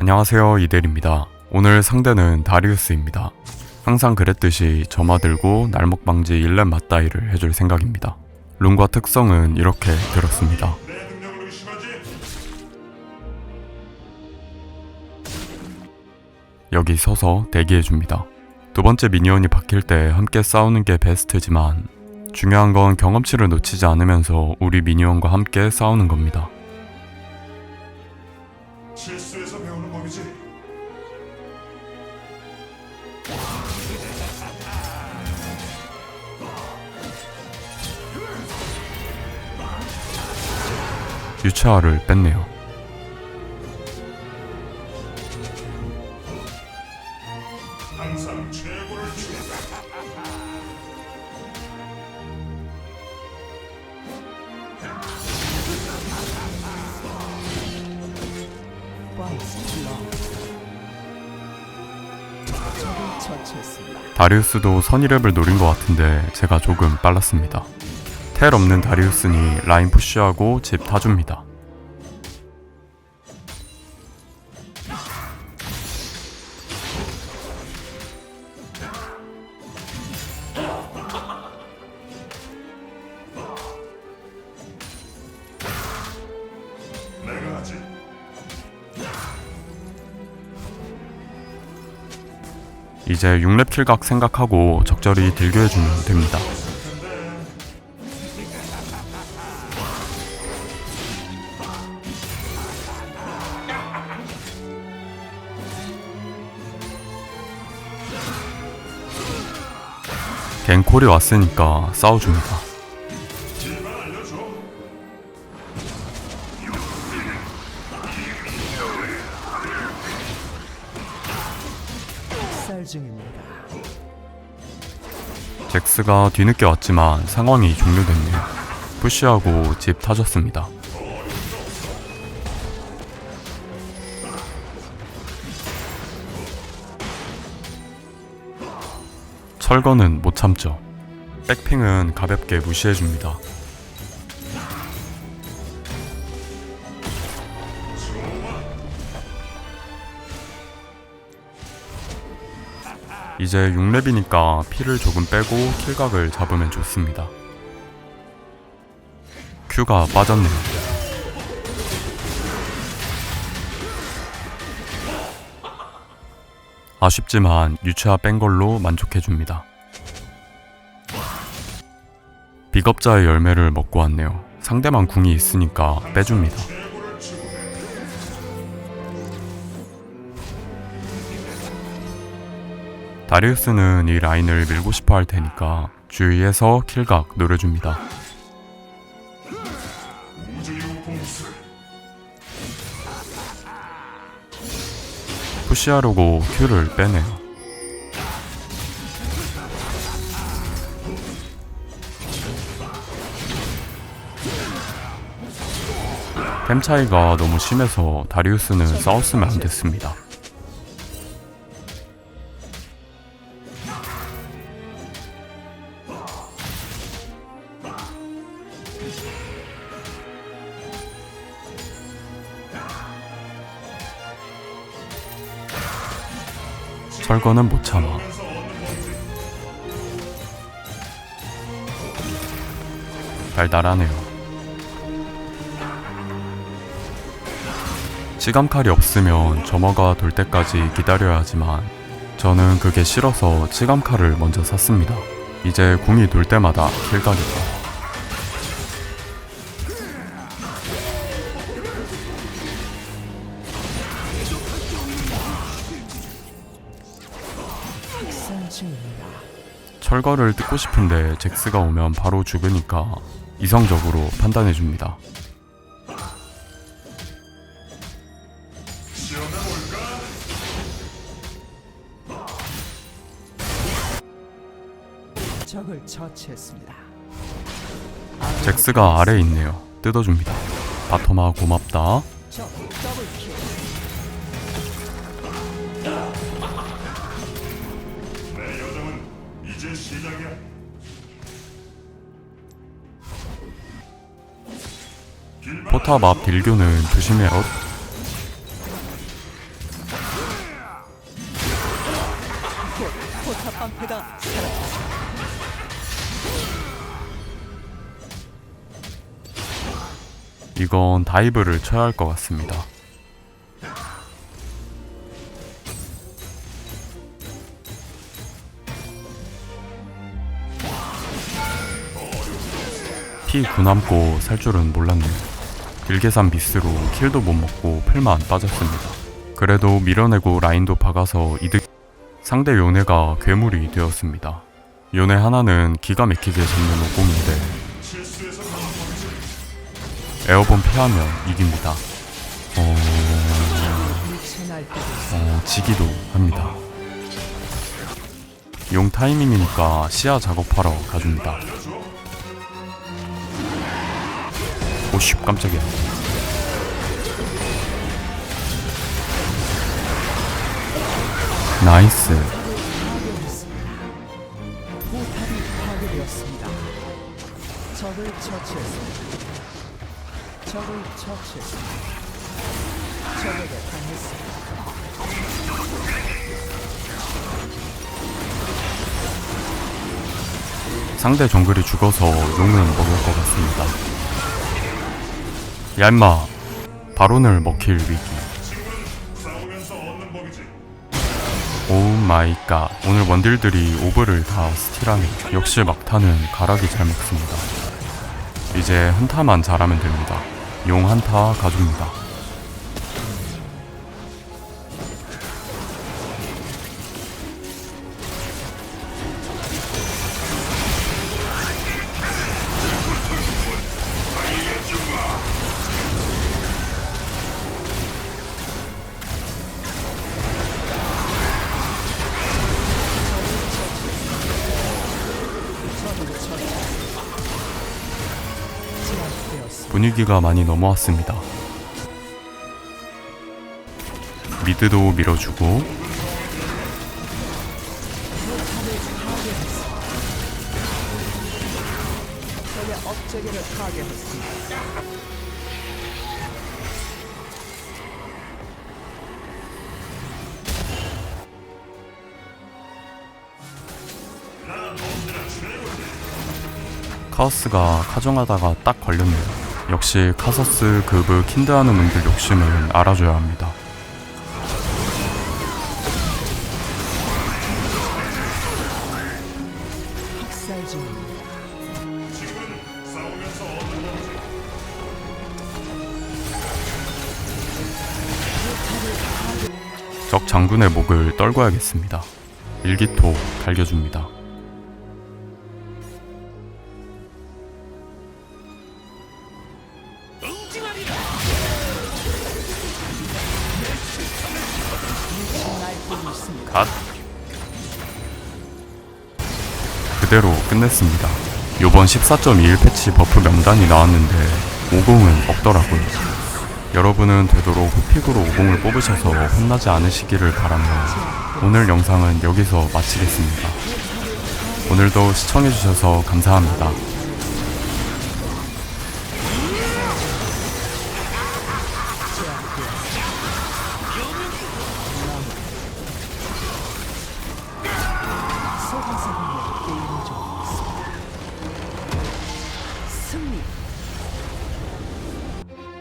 안녕하세요 이델입니다. 오늘 상대는 다리우스입니다. 항상 그랬듯이 점화 들고 날먹 방지 1렙 맞다이를 해줄 생각입니다. 룬과 특성은 이렇게 들었습니다. 여기 서서 대기해줍니다. 두 번째 미니언이 바뀔 때 함께 싸우는 게 베스트지만 중요한 건 경험치를 놓치지 않으면서 우리 미니언과 함께 싸우는 겁니다. 유채화를 뺐네요. 다리우스도 선이랩을 노린 것 같은데 제가 조금 빨랐습니다. 텔 없는 다리우스니 라인 푸시하고 집 타줍니다. 이제 6렙 킬각 생각하고 적절히 딜교해주면 됩니다. 갱콜이 왔으니까 싸워줍니다. 잭스가 뒤늦게 왔지만 상황이 종료됐네요. 푸시하고 집 타졌습니다. 철거는 못 참죠. 백핑은 가볍게 무시해줍니다. 이제 6렙이니까 피를 조금 빼고 킬각을 잡으면 좋습니다. 큐가 빠졌네요. 아쉽지만 유채화 뺀 걸로 만족해줍니다. 비겁자의 열매를 먹고 왔네요. 상대만 궁이 있으니까 빼줍니다. 다리우스는 이 라인을 밀고 싶어 할 테니까 주위에서 킬각 노려줍니다. 푸시하려고 큐를 빼네요. 템 차이가 너무 심해서 다리우스는 싸웠으면 안 됐습니다. 철거는 못 참아. 달달하네요. 치감칼이 없으면 점화가 돌 때까지 기다려야 하지만 저는 그게 싫어서 치감칼을 먼저 샀습니다. 이제 궁이 돌 때마다 킬각이다. 쌀 중입니다. 철거를 뜯고 싶은데 잭스가 오면 바로 죽으니까 이성적으로 판단해 줍니다. 시험해 볼까? 적을 처치했습니다. 잭스가 아래에 있네요. 뜯어줍니다. 바토마 고맙다. 적 더블킬. 포탑 앞 딜교는 조심해요. 이건 다이브를 쳐야 할 것 같습니다. 피 군함고 살 줄은 몰랐네요. 길게산 미스로 킬도 못 먹고 풀만 빠졌습니다. 그래도 밀어내고 라인도 박아서 이득 상대 요네가 괴물이 되었습니다. 요네 하나는 기가 막히게 잡는 오공인데. 에어본 피하면 이깁니다. 어... 어, 지기도 합니다. 용 타이밍이니까 시야 작업하러 가줍니다. 오씨 깜짝이야. 나이스. 포탑이 파괴되었습니다. 적을 처치했습니다. 적을 처치했습니다. 적에게 당했습니다. 상대 정글이 죽어서 용은 먹을 것 같습니다. 야 임마. 바론을 먹힐 위기. 오 마이 갓. 오늘 원딜들이 오브를 다 스틸하네. 역시 막타는 가락이 잘 먹습니다. 이제 한타만 잘하면 됩니다. 용 한타 가줍니다 분위기가 많이 넘어왔습니다 미드도 밀어주고. 카오스가 카정하다가 딱 걸렸네요 역시 카서스 급을 킨드하는 분들 욕심은 알아줘야 합니다. 적 장군의 목을 떨궈야겠습니다 일기토 갈겨줍니다 있습니다. 갓 그대로 끝냈습니다. 요번 14.21 패치 버프 명단이 나왔는데 50은 없더라고요. 여러분은 되도록 후픽으로 50을 뽑으셔서 혼나지 않으시기를 바라며 오늘 영상은 여기서 마치겠습니다. 오늘도 시청해주셔서 감사합니다.